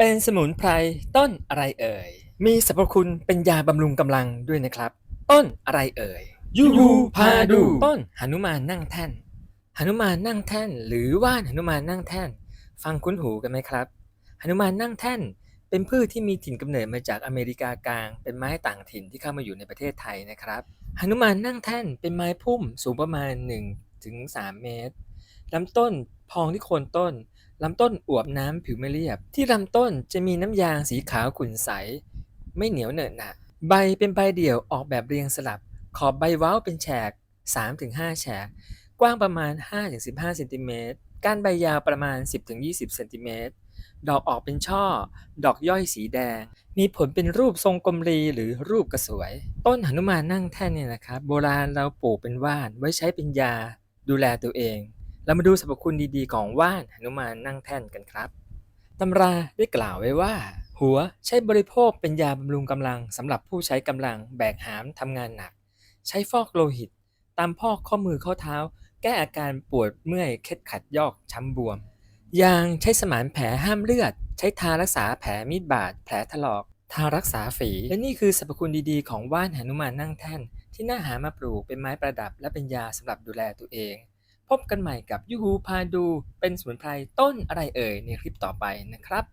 เป็นสมุนไพรต้นอะไรเอ่ย มีสรรพคุณเป็นยาบำรุงกำลังด้วยนะครับ ต้นอะไรเอ่ยยูฮูพาดู ต้นหนุมานนั่งแท่นหนุมานนั่งแท่น หรือว่านหนุมานนั่งแท่น ฟังคุ้นหูกันไหมครับหนุมานนั่งแท่น เป็นพืชที่มีถิ่นกำเนิดมาจากอเมริกากลาง เป็นไม้ต่างถิ่นที่เข้ามาอยู่ในประเทศไทยนะครับหนุมานนั่งแท่นเป็นไม้พุ่มสูงประมาณ1ถึง3เมตรลำต้นพองที่โคนต้น ลำต้นอวบน้ำผิวไม่เรียบ ที่ลำต้นจะมีน้ำยางสีขาวขุ่นใส ไม่เหนียวเหนอะหนะใบเป็นใบเดี่ยวออกแบบเรียงสลับ ขอบใบเว้าเป็นแฉก 3-5 แฉก กว้างประมาณ 5-15เซนติเมตรก้านใบยาวประมาณ 10-20เซนติเมตรดอกออกเป็นช่อ ดอกย่อยสีแดง มีผลเป็นรูปทรงกลมรีหรือรูปกระสวย ต้นหนุมานนั่งแท่นเนี่ยนะครับ โบราณเราปลูกเป็นว่านไว้ใช้เป็นยา ดูแลตัวเอง เรามาดูสรรพคุณดีๆ ของว่านหนุมานนั่งแท่นกันครับตำราได้กล่าวไว้ว่า หัวใช้บริโภคเป็นยาบำรุงกำลังสำหรับผู้ใช้กำลังแบกหามทำงานหนัก ใช้ฟอกโลหิต ตามพอกข้อมือข้อเท้า แก้อาการปวดเมื่อยเคล็ดขัดยอกช้ำบวม ยางใช้สมานแผลห้ามเลือด ใช้ทารักษาแผลมีดบาดแผลถลอก ทารักษาฝี และนี่คือสรรพคุณดีๆ ของว่านหนุมานนั่งแท่น ที่น่าหามาปลูกเป็นไม้ประดับและเป็นยาสำหรับดูแลตัวเอง พบกันใหม่กับยูฮูพาดูเป็นสมุนไพรต้นอะไรเอ่ยในคลิปต่อไปนะครับ